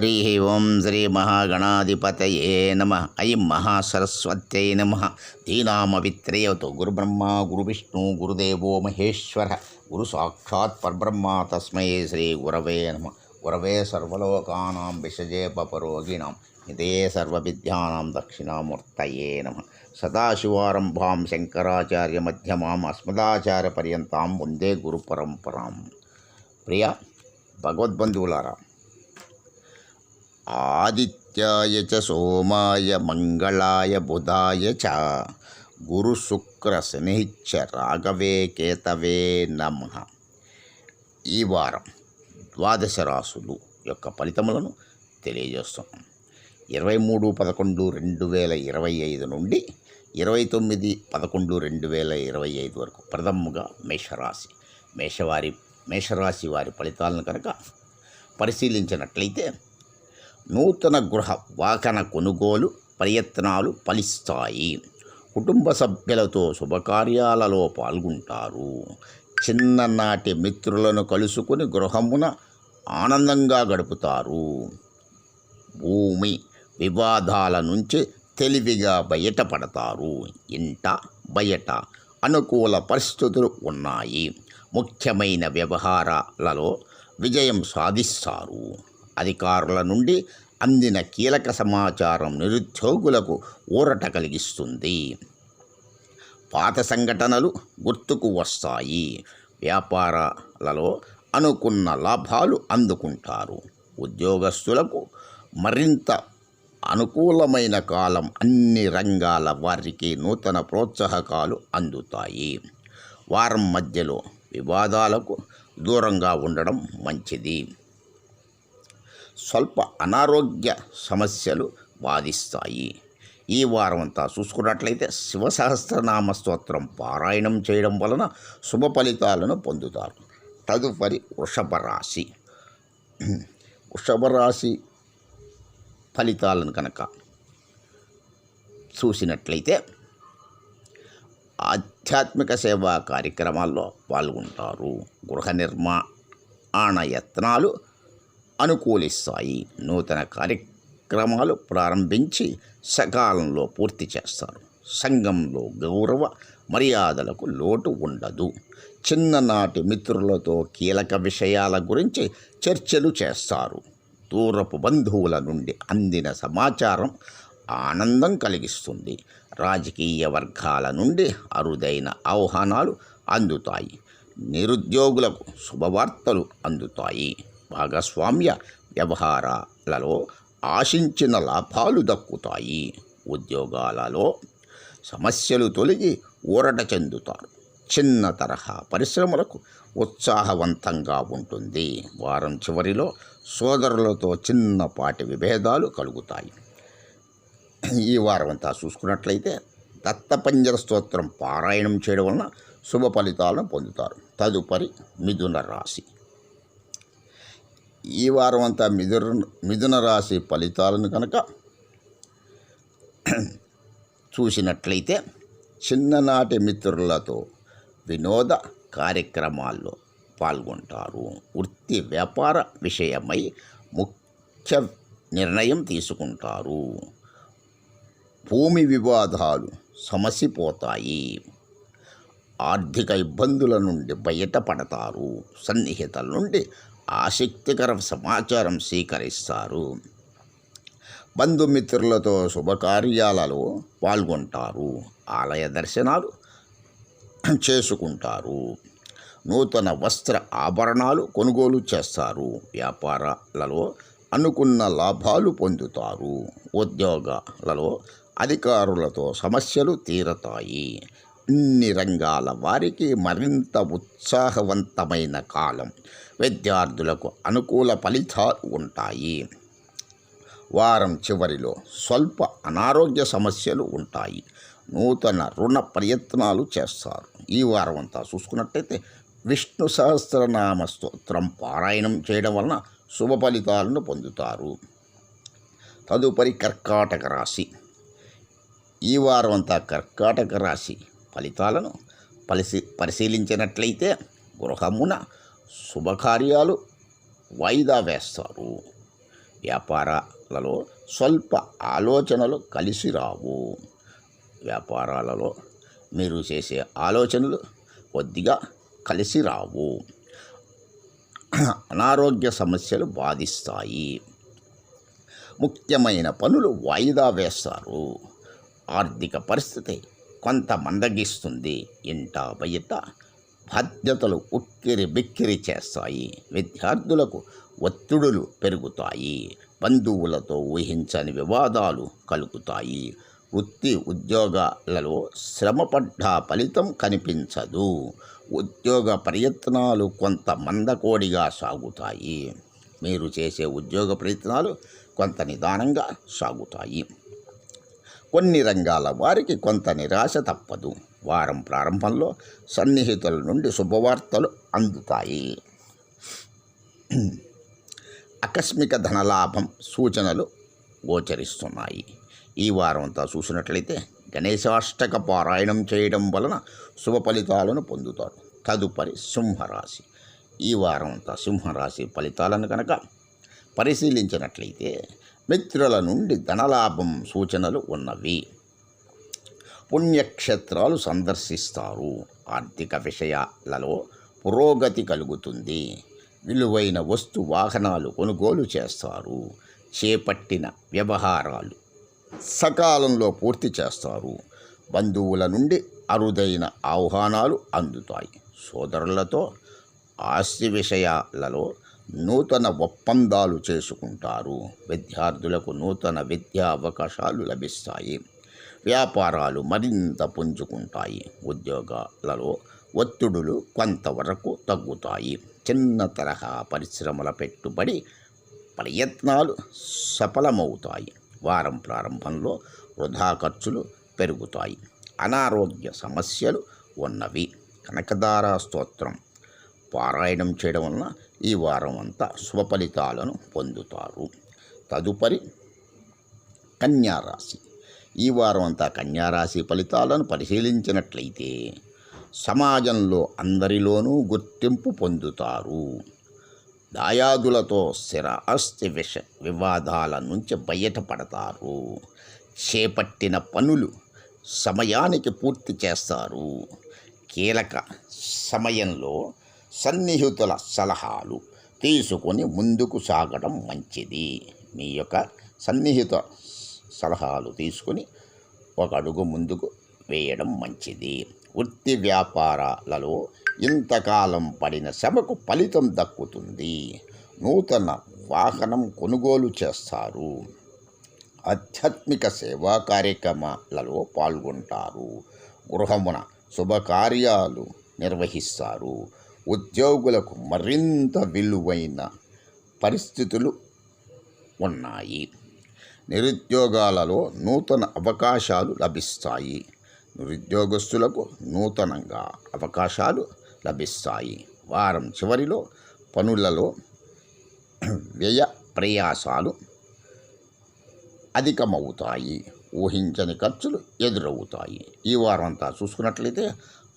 ஹரி ஓம் ஸ்ரீ மகாகணாதிபதையே நம ஐம் மகா சரஸ்வத்தை நம தீனாமவித்ரேயது குரு பிரம்மா குரு விஷ்ணு குருதேவோ மகேஸ்வர குரு சாட்சாத் பர்பிரம்மா தஸ்மை ஸ்ரீ குரவே நம குரவே சர்வலோகானாம் விஷஜே பபரோகிணாம் இதே சர்வவித்யானாம் தட்சிணாமூர்த்தயே நம சதாசிவாரம்பாம் சங்கராச்சாரிய மத்தியமாம் அஸ்மதாச்சார பரியந்தாம் ஒந்தே குரு பரம்பராம் பிரியா பகவத்பந்துலாராம் ఆదిత్యాయ చ సోమాయ మంగళాయ బుధాయ చ. గురు శుక్ర రాఘవే కేతవే నమ. ఈ వారం ద్వాదశ రాసులు యొక్క ఫలితములను తెలియజేస్తున్నాం ఇరవై మూడు పదకొండు రెండు వేల ఇరవై ఐదు నుండి ఇరవై తొమ్మిది పదకొండు రెండు వేల ఇరవై ఐదు వరకు ప్రథముగా మేషరాశి. మేషవారి మేషరాశి వారి ఫలితాలను కనుక పరిశీలించినట్లయితే నూతన గృహ వాహన కొనుగోలు ప్రయత్నాలు ఫలిస్తాయి. కుటుంబ సభ్యులతో శుభకార్యాలలో పాల్గొంటారు. చిన్ననాటి మిత్రులను కలుసుకుని గృహమున ఆనందంగా గడుపుతారు. భూమి వివాదాల నుంచి తెలివిగా బయటపడతారు. ఇంట బయట అనుకూల పరిస్థితులు ఉన్నాయి. ముఖ్యమైన వ్యవహారాలలో విజయం సాధిస్తారు. అధికారుల నుండి అందిన కీలక సమాచారం నిరుద్యోగులకు ఊరట కలిగిస్తుంది. పాత సంఘటనలు గుర్తుకు వస్తాయి. వ్యాపారాలలో అనుకున్న లాభాలు అందుకుంటారు. ఉద్యోగస్తులకు మరింత అనుకూలమైన కాలం అన్ని రంగాల వారికి నూతన ప్రోత్సాహకాలు అందుతాయి. వారం మధ్యలో వివాదాలకు దూరంగా ఉండడం మంచిది. స్వల్ప అనారోగ్య సమస్యలు బాధిస్తాయి. ఈ వారం అంతా చూసుకున్నట్లయితే శివసహస్రనామ స్తోత్రం పారాయణం చేయడం వలన శుభ ఫలితాలను పొందుతారు. తదుపరి వృషభ రాశి. వృషభ రాశి ఫలితాలను కనుక చూసినట్లయితే ఆధ్యాత్మిక సేవా కార్యక్రమాల్లో పాల్గొంటారు. గృహ నిర్మాణ యత్నాలు అనుకూలిస్తాయి. నూతన కార్యక్రమాలు ప్రారంభించి సకాలంలో పూర్తి చేస్తారు. సంఘంలో గౌరవ మర్యాదలకు లోటు ఉండదు. చిన్ననాటి మిత్రులతో కీలక విషయాల గురించి చర్చలు చేస్తారు. దూరపు బంధువుల నుండి అందిన సమాచారం ఆనందం కలిగిస్తుంది. రాజకీయ వర్గాల నుండి అరుదైన ఆహ్వానాలు అందుతాయి. నిరుద్యోగులకు శుభవార్తలు అందుతాయి. భాగస్వామ్య వ్యవహారాలలో ఆశించిన లాభాలు దక్కుతాయి. ఉద్యోగాలలో సమస్యలు తొలగి ఊరట చెందుతారు. చిన్న తరహా పరిశ్రమలకు ఉత్సాహవంతంగా ఉంటుంది. వారం చివరిలో సోదరులతో చిన్నపాటి విభేదాలు కలుగుతాయి. ఈ వారం అంతా చూసుకున్నట్లయితే దత్తపంజర స్తోత్రం పారాయణం చేయడం వలన శుభ ఫలితాలను పొందుతారు. తదుపరి మిథున రాశి. ఈ వారం అంతా మిథున మిథున రాశి ఫలితాలను కనుక చూసినట్లయితే చిన్ననాటి మిత్రులతో వినోద కార్యక్రమాల్లో పాల్గొంటారు. వృత్తి వ్యాపార విషయమై ముఖ్య నిర్ణయం తీసుకుంటారు. భూమి వివాదాలు సమసిపోతాయి. ఆర్థిక ఇబ్బందుల నుండి బయటపడతారు. సన్నిహితుల నుండి ఆసక్తికర సమాచారం స్వీకరిస్తారు. బంధుమిత్రులతో శుభకార్యాలలో పాల్గొంటారు. ఆలయ దర్శనాలు చేసుకుంటారు. నూతన వస్త్ర ఆభరణాలు కొనుగోలు చేస్తారు. వ్యాపారాలలో అనుకున్న లాభాలు పొందుతారు. ఉద్యోగాలలో అధికారులతో సమస్యలు తీరతాయి. అన్ని రంగాల వారికి మరింత ఉత్సాహవంతమైన కాలం. విద్యార్థులకు అనుకూల ఫలితాలు ఉంటాయి. వారం చివరిలో స్వల్ప అనారోగ్య సమస్యలు ఉంటాయి. నూతన రుణ ప్రయత్నాలు చేస్తారు. ఈ వారం అంతా చూసుకున్నట్టయితే విష్ణు సహస్రనామ స్తోత్రం పారాయణం చేయడం వలన శుభ ఫలితాలను పొందుతారు. తదుపరి కర్కాటక రాశి. ఈ వారం అంతా కర్కాటక రాశి. ఫలితాలను పరిశీ పరిశీలించినట్లయితే గృహమున శుభకార్యాలు వాయిదా వేస్తారు. వ్యాపారాలలో స్వల్ప ఆలోచనలు కలిసి రావు. వ్యాపారాలలో మీరు చేసే ఆలోచనలు కొద్దిగా కలిసి రావు. అనారోగ్య సమస్యలు బాధిస్తాయి. ముఖ్యమైన పనులు వాయిదా వేస్తారు. ఆర్థిక పరిస్థితి కొంత మందగిస్తుంది. ఇంట బయట బాధ్యతలు ఉక్కిరి బిక్కిరి చేస్తాయి. విద్యార్థులకు ఒత్తిడులు పెరుగుతాయి. బంధువులతో ఊహించని వివాదాలు కలుగుతాయి. వృత్తి ఉద్యోగాలలో శ్రమపడ్డ ఫలితం కనిపించదు. ఉద్యోగ ప్రయత్నాలు కొంత మందకోడిగా సాగుతాయి. మీరు చేసే ఉద్యోగ ప్రయత్నాలు కొంత నిదానంగా సాగుతాయి. కొన్ని రంగాల వారికి కొంత నిరాశ తప్పదు. వారం ప్రారంభంలో సన్నిహితుల నుండి శుభవార్తలు అందుతాయి. ఆకస్మిక ధనలాభం సూచనలు గోచరిస్తున్నాయి. ఈ వారం అంతా చూసినట్లయితే గణేశాష్టక పారాయణం చేయడం వలన శుభ ఫలితాలను పొందుతారు. తదుపరి సింహరాశి. ఈ వారం అంతా సింహరాశి ఫలితాలను కనుక పరిశీలించినట్లయితే మిత్రుల నుండి ధనలాభం సూచనలు ఉన్నవి. పుణ్యక్షేత్రాలు సందర్శిస్తారు. ఆర్థిక విషయాలలో పురోగతి కలుగుతుంది. విలువైన వస్తు వాహనాలు కొనుగోలు చేస్తారు. చేపట్టిన వ్యవహారాలు సకాలంలో పూర్తి చేస్తారు. బంధువుల నుండి అరుదైన ఆహ్వానాలు అందుతాయి. సోదరులతో ఆస్తి విషయాలలో నూతన ఒప్పందాలు చేసుకుంటారు. విద్యార్థులకు నూతన విద్యా అవకాశాలు లభిస్తాయి. వ్యాపారాలు మరింత పుంజుకుంటాయి. ఉద్యోగాలలో ఒత్తిడులు కొంతవరకు తగ్గుతాయి. చిన్న తరహా పరిశ్రమల పెట్టుబడి ప్రయత్నాలు సఫలమవుతాయి. వారం ప్రారంభంలో వృధా ఖర్చులు పెరుగుతాయి. అనారోగ్య సమస్యలు ఉన్నవి. కనకదార స్తోత్రం. పారాయణం చేయడం వలన ఈ వారం అంతా శుభ ఫలితాలను పొందుతారు. తదుపరి కన్యారాశి. ఈ వారం అంతా కన్యారాశి ఫలితాలను పరిశీలించినట్లయితే సమాజంలో అందరిలోనూ గుర్తింపు పొందుతారు. దాయాదులతో స్థిర అస్థి విష వివాదాల నుంచి బయటపడతారు. చేపట్టిన పనులు సమయానికి పూర్తి చేస్తారు. కీలక సమయంలో సన్నిహితుల సలహాలు తీసుకొని ముందుకు సాగడం మంచిది. మీ యొక్క సన్నిహిత సలహాలు తీసుకొని ఒక అడుగు ముందుకు వేయడం మంచిది. వృత్తి వ్యాపారాలలో ఇంతకాలం పడిన శ్రమకు ఫలితం దక్కుతుంది. నూతన వాహనం కొనుగోలు చేస్తారు. ఆధ్యాత్మిక సేవా కార్యక్రమాలలో పాల్గొంటారు. గృహమున శుభకార్యాలు నిర్వహిస్తారు. ఉద్యోగులకు మరింత విలువైన పరిస్థితులు ఉన్నాయి. నిరుద్యోగాలలో నూతన అవకాశాలు లభిస్తాయి. నిరుద్యోగస్తులకు నూతనంగా అవకాశాలు లభిస్తాయి. వారం చివరిలో పనులలో వ్యయ ప్రయాసాలు అధికమవుతాయి. ఊహించని ఖర్చులు ఎదురవుతాయి. ఈ వారం అంతా చూసుకున్నట్లయితే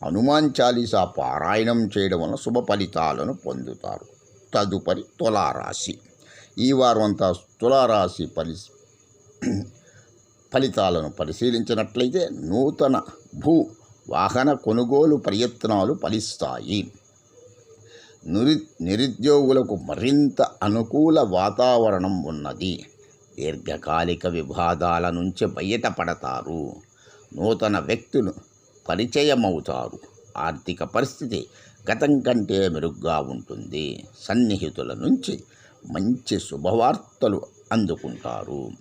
హనుమాన్ చాలీసా పారాయణం చేయడం వలన శుభ ఫలితాలను పొందుతారు. తదుపరి తులారాశి. ఈ వారం అంతా తులారాశి ఫలి ఫలితాలను పరిశీలించినట్లయితే నూతన భూ వాహన కొనుగోలు ప్రయత్నాలు ఫలిస్తాయి. నిరు నిరుద్యోగులకు మరింత అనుకూల వాతావరణం ఉన్నది. దీర్ఘకాలిక వివాదాల నుంచి బయటపడతారు. నూతన వ్యక్తులు పరిచయమవుతారు. ఆర్థిక పరిస్థితి గతం కంటే మెరుగ్గా ఉంటుంది. సన్నిహితుల నుంచి మంచి శుభవార్తలు అందుకుంటారు.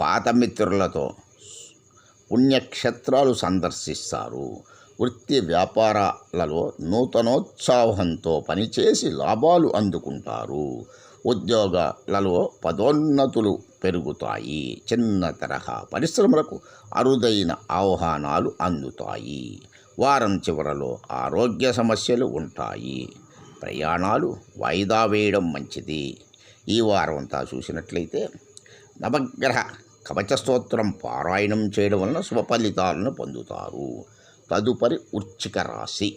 పాత మిత్రులతో పుణ్యక్షేత్రాలు సందర్శిస్తారు. వృత్తి వ్యాపారాలలో నూతనోత్సాహంతో పనిచేసి లాభాలు అందుకుంటారు. ఉద్యోగాలలో పదోన్నతులు పెరుగుతాయి. చిన్న తరహా పరిశ్రమలకు అరుదైన ఆహ్వానాలు అందుతాయి. వారం చివరలో ఆరోగ్య సమస్యలు ఉంటాయి. ప్రయాణాలు వాయిదా వేయడం మంచిది. ఈ వారం అంతా చూసినట్లయితే నవగ్రహ కవచ స్తోత్రం పారాయణం చేయడం వలన శుభ ఫలితాలను పొందుతారు. తదుపరి ఉచ్చిక రాశి.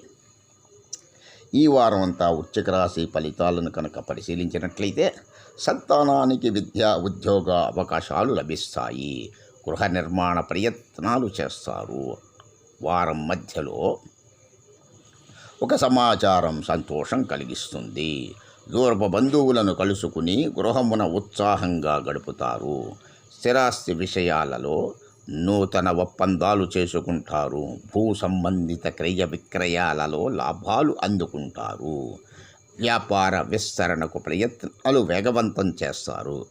ఈ వారం అంతా వృశ్చిక రాశి ఫలితాలను కనుక పరిశీలించినట్లయితే సంతానానికి విద్య ఉద్యోగ అవకాశాలు లభిస్తాయి. గృహ నిర్మాణ ప్రయత్నాలు చేస్తారు. వారం మధ్యలో ఒక సమాచారం సంతోషం కలిగిస్తుంది. దూరపు బంధువులను కలుసుకుని గృహమున ఉత్సాహంగా గడుపుతారు. స్థిరాస్తి విషయాలలో నూతన ఒప్పందాలు చేసుకుంటారు. భూ సంబంధిత క్రయ విక్రయాలలో లాభాలు అందుకుంటారు. వ్యాపార విస్తరణకు ప్రయత్నాలు వేగవంతం చేస్తారు.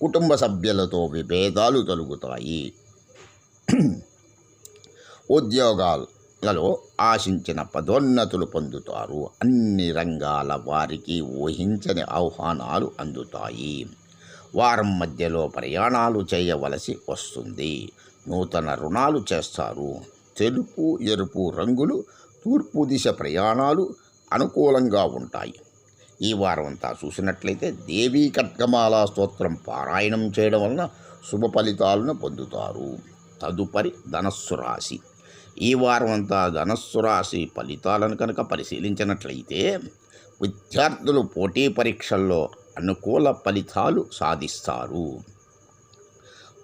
కుటుంబ సభ్యులతో విభేదాలు తొలుగుతాయి. ఉద్యోగాలలో ఆశించిన పదోన్నతులు పొందుతారు. అన్ని రంగాల వారికి ఊహించని ఆహ్వానాలు అందుతాయి. వారం మధ్యలో ప్రయాణాలు చేయవలసి వస్తుంది. నూతన రుణాలు చేస్తారు. తెలుపు ఎరుపు రంగులు తూర్పు దిశ ప్రయాణాలు అనుకూలంగా ఉంటాయి. ఈ వారం అంతా చూసినట్లయితే దేవీ ఖడ్గమాల స్తోత్రం పారాయణం చేయడం వలన శుభ ఫలితాలను పొందుతారు. తదుపరి ధనస్సు రాశి. ఈ వారం అంతా ధనస్సు రాశి ఫలితాలను కనుక పరిశీలించినట్లయితే విద్యార్థులు పోటీ పరీక్షల్లో అనుకూల ఫలితాలు సాధిస్తారు.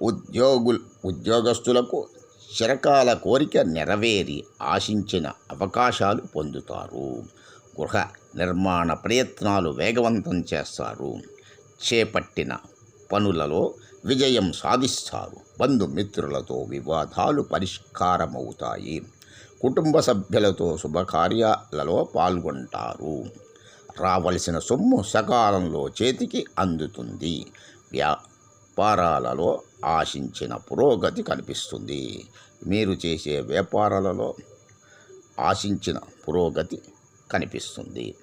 ఉద్యోగులు ఉద్యోగస్తులకు చిరకాల కోరిక నెరవేరి ఆశించిన అవకాశాలు పొందుతారు. గృహ నిర్మాణ ప్రయత్నాలు వేగవంతం చేస్తారు. చేపట్టిన పనులలో విజయం సాధిస్తారు. బంధుమిత్రులతో వివాదాలు పరిష్కారమవుతాయి. కుటుంబ సభ్యులతో శుభకార్యాలలో పాల్గొంటారు. రావలసిన సొమ్ము సకాలంలో చేతికి అందుతుంది. వ్యాపారాలలో ఆశించిన పురోగతి కనిపిస్తుంది. మీరు చేసే వ్యాపారాలలో ఆశించిన పురోగతి కనిపిస్తుంది.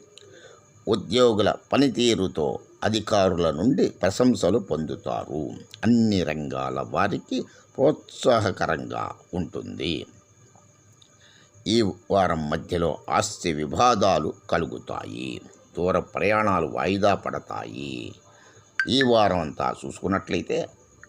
ఉద్యోగుల పనితీరుతో అధికారుల నుండి ప్రశంసలు పొందుతారు. అన్ని రంగాల వారికి ప్రోత్సాహకరంగా ఉంటుంది. ఈ వారం మధ్యలో ఆస్తి వివాదాలు కలుగుతాయి. దూర ప్రయాణాలు వాయిదా పడతాయి. ఈ వారం అంతా చూసుకున్నట్లయితే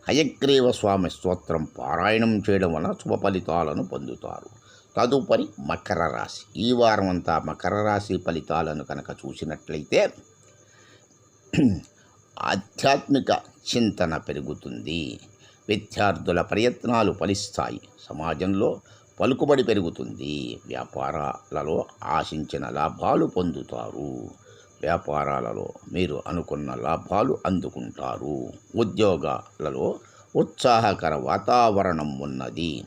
హయగ్రీవ స్వామి స్తోత్రం పారాయణం చేయడం వలన శుభ ఫలితాలను పొందుతారు. తదుపరి మకర రాశి. ఈ వారం అంతా మకర రాశి ఫలితాలను కనుక చూసినట్లయితే ఆధ్యాత్మిక చింతన పెరుగుతుంది. విద్యార్థుల ప్రయత్నాలు ఫలిస్తాయి. సమాజంలో పలుకుబడి పెరుగుతుంది. వ్యాపారాలలో ఆశించిన లాభాలు పొందుతారు. వ్యాపారాలలో మీరు అనుకున్న లాభాలు అందుకుంటారు. ఉద్యోగాలలో ఉత్సాహకర వాతావరణం ఉన్నది.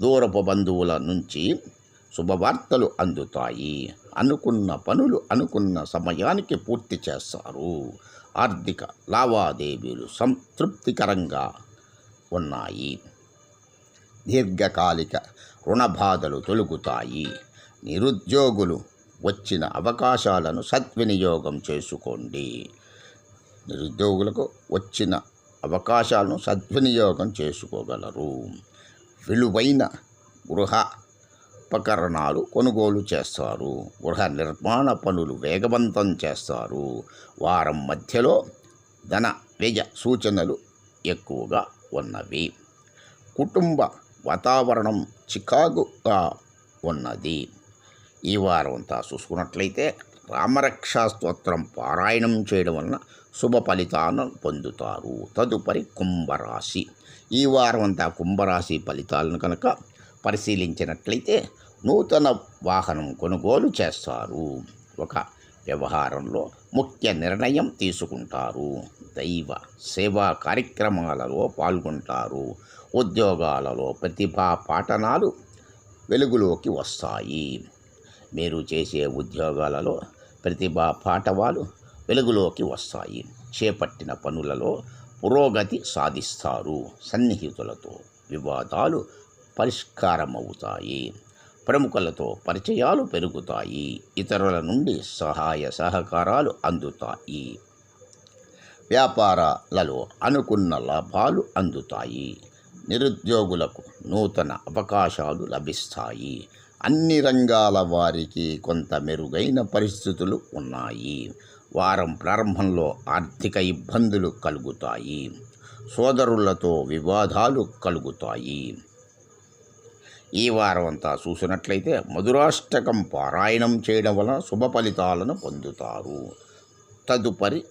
దూరపు బంధువుల నుంచి శుభవార్తలు అందుతాయి. అనుకున్న పనులు అనుకున్న సమయానికి పూర్తి చేస్తారు. ఆర్థిక లావాదేవీలు సంతృప్తికరంగా ఉన్నాయి. దీర్ఘకాలిక రుణ బాధలు తొలుగుతాయి. నిరుద్యోగులు వచ్చిన అవకాశాలను సద్వినియోగం చేసుకోండి. నిరుద్యోగులకు వచ్చిన అవకాశాలను సద్వినియోగం చేసుకోగలరు. విలువైన గృహ ఉపకరణాలు కొనుగోలు చేస్తారు. గృహ నిర్మాణ పనులు వేగవంతం చేస్తారు. వారం మధ్యలో ధన వ్యయ సూచనలు ఎక్కువగా ఉన్నవి. కుటుంబ వాతావరణం చికాకుగా ఉన్నది. ఈ వారం అంతా చూసుకున్నట్లయితే రామరక్షా స్తోత్రం పారాయణం చేయడం వలన శుభ ఫలితాలను పొందుతారు. తదుపరి కుంభరాశి. ఈ వారం అంతా కుంభరాశి ఫలితాలను కనుక పరిశీలించినట్లయితే నూతన వాహనం కొనుగోలు చేస్తారు. ఒక వ్యవహారంలో ముఖ్య నిర్ణయం తీసుకుంటారు. దైవ సేవా కార్యక్రమాలలో పాల్గొంటారు. ఉద్యోగాలలో ప్రతిభా పాఠనాలు వెలుగులోకి వస్తాయి. మీరు చేసే ఉద్యోగాలలో ప్రతిభా పాఠవాలు వెలుగులోకి వస్తాయి. చేపట్టిన పనులలో పురోగతి సాధిస్తారు. సన్నిహితులతో వివాదాలు పరిష్కారమవుతాయి. ప్రముఖులతో పరిచయాలు పెరుగుతాయి. ఇతరుల నుండి సహాయ సహకారాలు అందుతాయి. వ్యాపారాలలో అనుకున్న లాభాలు అందుతాయి. నిరుద్యోగులకు నూతన అవకాశాలు లభిస్తాయి. అన్ని రంగాల వారికి కొంత మెరుగైన పరిస్థితులు ఉన్నాయి. వారం ప్రారంభంలో ఆర్థిక ఇబ్బందులు కలుగుతాయి. సోదరులతో వివాదాలు కలుగుతాయి. ఈ వారం అంతా చూసినట్లయితే మధురాష్టకం పారాయణం చేయడం వలన శుభ ఫలితాలను పొందుతారు. తదుపరి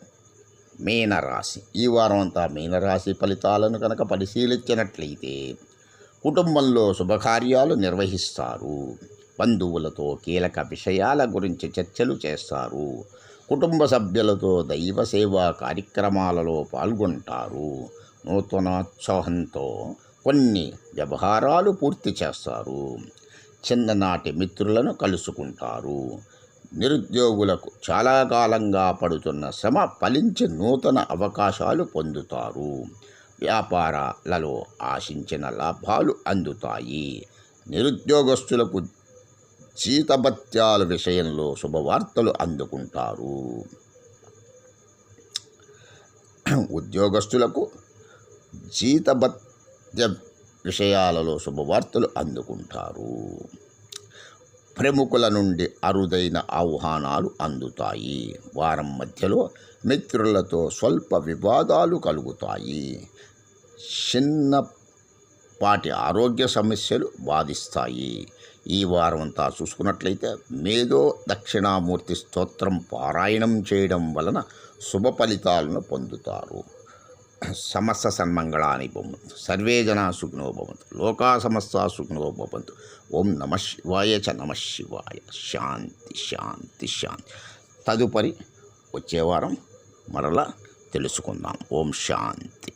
మీనరాశి. ఈ వారం అంతా మీనరాశి ఫలితాలను కనుక పరిశీలించినట్లయితే కుటుంబంలో శుభకార్యాలు నిర్వహిస్తారు. బంధువులతో కీలక విషయాల గురించి చర్చలు చేస్తారు. కుటుంబ సభ్యులతో దైవ సేవా కార్యక్రమాలలో పాల్గొంటారు. నూతనోత్సాహంతో కొన్ని వ్యవహారాలు పూర్తి చేస్తారు. చిన్ననాటి మిత్రులను కలుసుకుంటారు. నిరుద్యోగులకు చాలా కాలంగా పడుతున్న శ్రమ ఫలించి నూతన అవకాశాలు పొందుతారు. వ్యాపారాలలో ఆశించిన లాభాలు అందుతాయి. నిరుద్యోగస్తులకు జీతభత్యాల విషయంలో శుభవార్తలు అందుకుంటారు. ఉద్యోగస్తులకు జీతభత్య విషయాలలో శుభవార్తలు అందుకుంటారు. ప్రముఖుల నుండి అరుదైన ఆహ్వానాలు అందుతాయి. వారం మధ్యలో మిత్రులతో స్వల్ప వివాదాలు కలుగుతాయి. చిన్నపాటి ఆరోగ్య సమస్యలు బాధిస్తాయి. ఈ వారం అంతా చూసుకున్నట్లయితే మేధో దక్షిణామూర్తి స్తోత్రం పారాయణం చేయడం వలన శుభ ఫలితాలను పొందుతారు. సమస్త సన్మంగళాని భవంతు. సర్వే జనా సుఖినో భవంతు. లోకా సమస్త సుఖినో భవంతు. ఓం నమ శివాయ చ నమ శివాయ. శాంతి శాంతి శాంతి. తదుపరి వచ్చే వారం మరలా తెలుసుకుందాం. ఓం శాంతి.